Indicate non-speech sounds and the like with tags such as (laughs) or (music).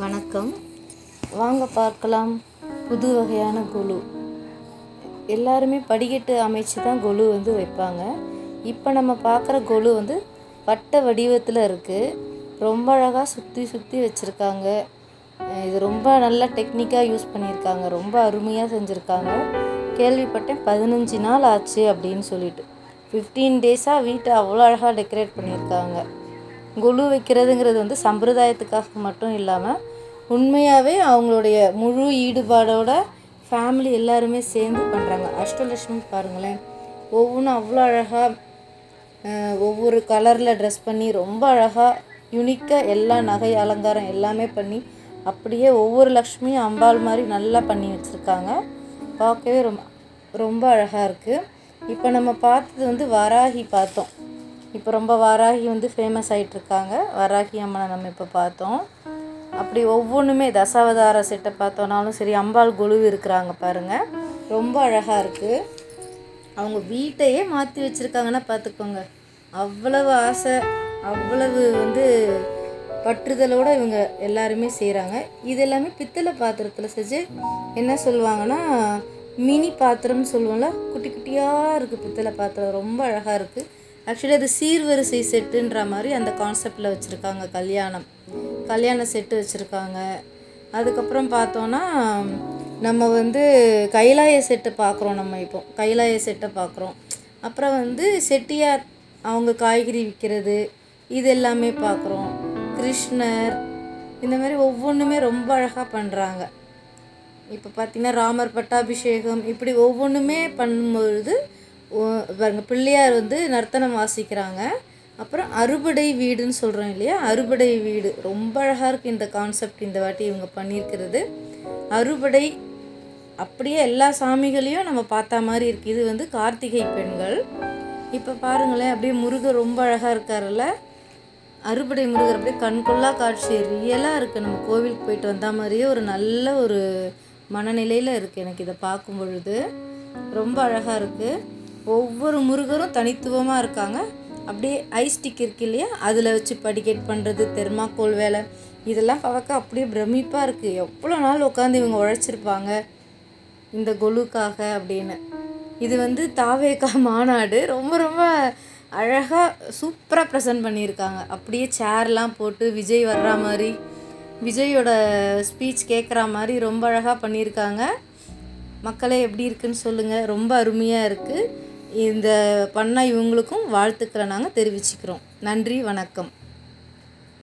வணக்கம். வாங்க பார்க்கலாம். புது வகையான குழு எல்லாருமே படிக்கட்டு அமைச்சு தான் கொலு வந்து வைப்பாங்க. இப்போ நம்ம பார்க்குற கொலு வந்து வட்ட வடிவத்தில் இருக்குது ரொம்ப அழகாக சுற்றி சுற்றி வச்சுருக்காங்க. இது ரொம்ப நல்ல டெக்னிக்காக யூஸ் பண்ணியிருக்காங்க. ரொம்ப அருமையாக செஞ்சுருக்காங்க. கேள்விப்பட்டேன் பதினஞ்சு நாள் ஆச்சு அப்படின்னு சொல்லிட்டு. ஃபிஃப்டீன் டேஸாக வீட்டை அவ்வளோ அழகாக டெக்கரேட் பண்ணியிருக்காங்க. கொலு வைக்கிறதுங்கிறது வந்து சம்பிரதாயத்துக்காக மட்டும் இல்லாமல் உண்மையாகவே அவங்களுடைய முழு ஈடுபாடோட ஃபேமிலி எல்லாருமே சேர்ந்து பண்ணுறாங்க அஷ்டலட்சுமி பாருங்களேன். ஒவ்வொன்றும் அவ்வளோ அழகாக ஒவ்வொரு கலரில் ட்ரெஸ் பண்ணி ரொம்ப அழகாக யுனிக்காக எல்லா நகை அலங்காரம் எல்லாமே பண்ணி அப்படியே ஒவ்வொரு லக்ஷ்மியும் அம்பாள் மாதிரி நல்லா பண்ணி வச்சுருக்காங்க. பார்க்கவே ரொம்ப ரொம்ப அழகாக இருக்குது இப்போ நம்ம பார்த்தது வந்து வராகி பார்த்தோம். இப்போ ரொம்ப வராகி வந்து ஃபேமஸ் ஆகிட்டுருக்காங்க வராகி அம்மனை நம்ம இப்போ பார்த்தோம். அப்படி ஒவ்வொன்றுமே தசாவதார செட்டை பார்த்தோன்னாலும் சரி அம்பாள் குழு இருக்கிறாங்க பாருங்கள் ரொம்ப அழகாக இருக்குது அவங்க வீட்டையே மாற்றி வச்சுருக்காங்கன்னா பார்த்துக்கோங்க அவ்வளவு ஆசை அவ்வளவு வந்து பற்றுதலோடு இவங்க எல்லாருமே செய்கிறாங்க இது எல்லாமே பித்தளை பாத்திரத்தில் செஞ்சு என்ன சொல்லுவாங்கன்னா மினி பாத்திரம்னு சொல்லுவோம்ல குட்டி குட்டியாக இருக்குது பித்தளை பாத்திரம். ரொம்ப அழகாக இருக்குது ஆக்சுவலி அது சீர்வரிசை செட்டுன்ற மாதிரி அந்த கான்செப்டில் வச்சுருக்காங்க கல்யாணம். கல்யாண செட்டு வச்சுருக்காங்க. அதுக்கப்புறம் பார்த்தோன்னா நம்ம வந்து கைலாய செட்டை பார்க்குறோம் நம்ம இப்போ. கைலாய செட்டை பார்க்குறோம். அப்புறம் வந்து செட்டியார் அவங்க காய்கறி விற்கிறது இது எல்லாமே பார்க்குறோம். கிருஷ்ணர் இந்த மாதிரி ஒவ்வொன்றுமே ரொம்ப அழகாக பண்ணுறாங்க இப்போ பார்த்திங்கன்னா ராமர் பட்டாபிஷேகம் இப்படி ஒவ்வொன்றுமே பண்ணும்பொழுது பாருங்கள் பிள்ளையார் வந்து நர்த்தனம் வாசிக்கிறாங்க. அப்புறம் அறுபடை வீடுன்னு சொல்கிறோம் இல்லையா? அறுபடை வீடு. ரொம்ப அழகாக இருக்குது இந்த கான்செப்ட் இந்த வாட்டி இவங்க பண்ணியிருக்கிறது. அறுபடை அப்படியே எல்லா சாமிகளையும் நம்ம பார்த்த மாதிரி இருக்குது இது வந்து கார்த்திகை பெண்கள். இப்போ பாருங்களேன் அப்படியே முருகர் ரொம்ப அழகாக இருக்காருல்ல. அறுபடை முருகர் அப்படியே கண்கொள்ளா காட்சி ரியலாக இருக்குது நம்ம கோவிலுக்கு போயிட்டு வந்த மாதிரியே ஒரு நல்ல ஒரு மனநிலையில் இருக்குது எனக்கு இதை பார்க்கும் பொழுது. ரொம்ப அழகாக இருக்குது ஒவ்வொரு முருகரும் தனித்துவமாக இருக்காங்க. அப்படியே ஐஸ் ஸ்டிக் இருக்கு இல்லையா? அதில் வச்சு படிக்கேட் பண்ணுறது தெர்மாக்கோல் வேலை. இதெல்லாம் பார்க்க அப்படியே பிரமிப்பாக இருக்குது எவ்வளோ நாள் உட்காந்து இவங்க உழைச்சிருப்பாங்க? இந்த கொலுக்காக அப்படின்னு. இது வந்து தாவேக்கா (laughs) மாநாடு. ரொம்ப ரொம்ப அழகாக சூப்பராக ப்ரெசென்ட் பண்ணியிருக்காங்க. அப்படியே சேர்லாம் போட்டு விஜய் வர்ற மாதிரி விஜயோட ஸ்பீச் கேட்குற மாதிரி ரொம்ப அழகாக பண்ணியிருக்காங்க. மக்களே எப்படி இருக்குன்னு சொல்லுங்கள் ரொம்ப அருமையாக இருக்குது இந்த பண்ண இவங்களுக்கும் வாழ்த்துக்களை நாங்கள் தெரிவிச்சுக்கிறோம். நன்றி வணக்கம்.